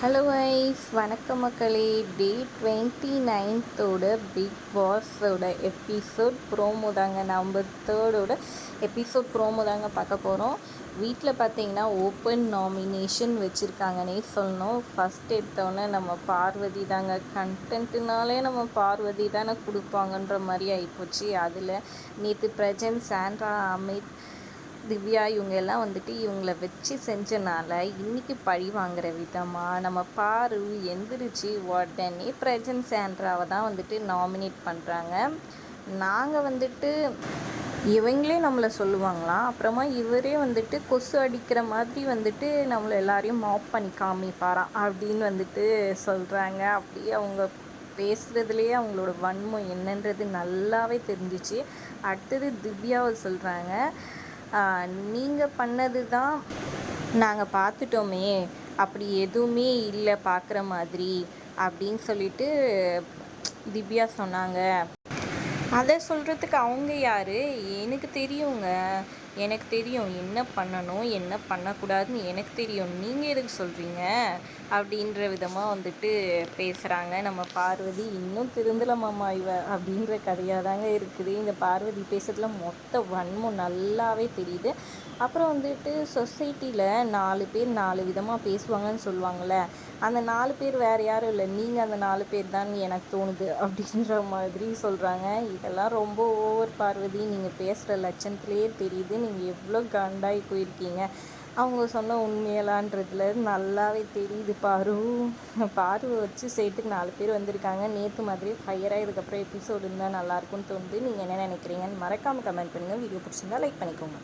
Hello wise வணக்கம் மக்களே. Day twenty நைன்த்தோட பிக் பாஸோட எபிசோட் ப்ரோமோ தாங்க. நம்பர் தேர்டோட எபிசோட் ப்ரோமோ தாங்க பார்க்க போகிறோம் வீட்டில் பார்த்தீங்கன்னா ஓப்பன் நாமினேஷன் வச்சுருக்காங்கன்னே சொல்லணும். ஃபஸ்ட் எடுத்தோடனே நம்ம பார்வதி தாங்க. கண்டென்ட்டுனாலே நம்ம பார்வதி தானே கொடுப்பாங்கன்ற மாதிரி ஆகிப்போச்சு அதில் நேற்று பிரஜன் சாண்ட்ரா அமித் திவ்யா இவங்க எல்லாம் வந்துட்டு இவங்கள வச்சு செஞ்சனால இன்றைக்கி பழி வாங்குற விதமாக நம்ம பாரு எந்திரிச்சு உடனே பிரஜன் சாண்ட்ராவை தான் வந்துட்டு நாமினேட் பண்ணுறாங்க நாங்கள் வந்துட்டு இவங்களே நம்மளை சொல்லுவாங்களாம் அப்புறமா இவரே வந்துட்டு கொசு அடிக்கிற மாதிரி வந்துட்டு நம்மளை எல்லாரையும் மாப் பண்ணி காமிப்பாராம் அப்படின்னு வந்துட்டு சொல்கிறாங்க அப்படியே அவங்க பேசுகிறதுலேயே அவங்களோட வன்மம் என்னன்றது நல்லாவே தெரிஞ்சிச்சு. அடுத்தது திவ்யாவை சொல்கிறாங்க நீங்கள் பண்ணது தான் நாங்கள் பார்த்துட்டோமே. அப்படி எதுவுமே இல்லை பார்க்குற மாதிரி அப்படின்னு சொல்லிட்டு திவ்யா சொன்னாங்க. அதை சொல்கிறதுக்கு அவங்க யார்? எனக்கு தெரியுங்க. எனக்கு தெரியும் என்ன பண்ணணும் என்ன பண்ணக்கூடாதுன்னு எனக்கு தெரியும். நீங்கள் எதுக்கு சொல்கிறீங்க அப்படின்ற விதமாக வந்துட்டு பேசுகிறாங்க நம்ம பார்வதி இன்னும் திருந்தலமாம்மா இவ அப்படின்ற கதையாக தாங்க இருக்குது. இந்த பார்வதி பேசுறதுல மொத்த வன்மம் நல்லாவே தெரியுது. அப்புறம் வந்துட்டு சொசைட்டியில் நாலு பேர் நாலு விதமாக பேசுவாங்கன்னு சொல்லுவாங்கள்ல அந்த நாலு பேர் வேறு யாரும் இல்லை. நீங்கள் அந்த நாலு பேர் தான் எனக்கு தோணுது அப்படின்ற மாதிரி சொல்கிறாங்க இதெல்லாம் ரொம்ப ஓவர் பார்வதி. நீங்கள் பேசுகிற லட்சணத்துலேயே தெரியுது. நீங்கள் எவ்வளோ காண்டாகி போயிருக்கீங்க? அவங்க சொன்ன உண்மையலான்றதுல நல்லாவே தெரியுது பாரு. பாரு வச்சு சேர்த்துக்கு நாலு பேர் வந்திருக்காங்க. நேற்று மாதிரி ஃபயராக இதுக்கப்புறம் எபிசோடு இருந்தால் நல்லாயிருக்கும்னு தோணுது. நீங்கள் என்ன நினைக்கிறீங்கன்னு மறக்காமல் கமெண்ட் பண்ணுங்கள் வீடியோ பிடிச்சிருந்தா லைக் பண்ணிக்கோங்க.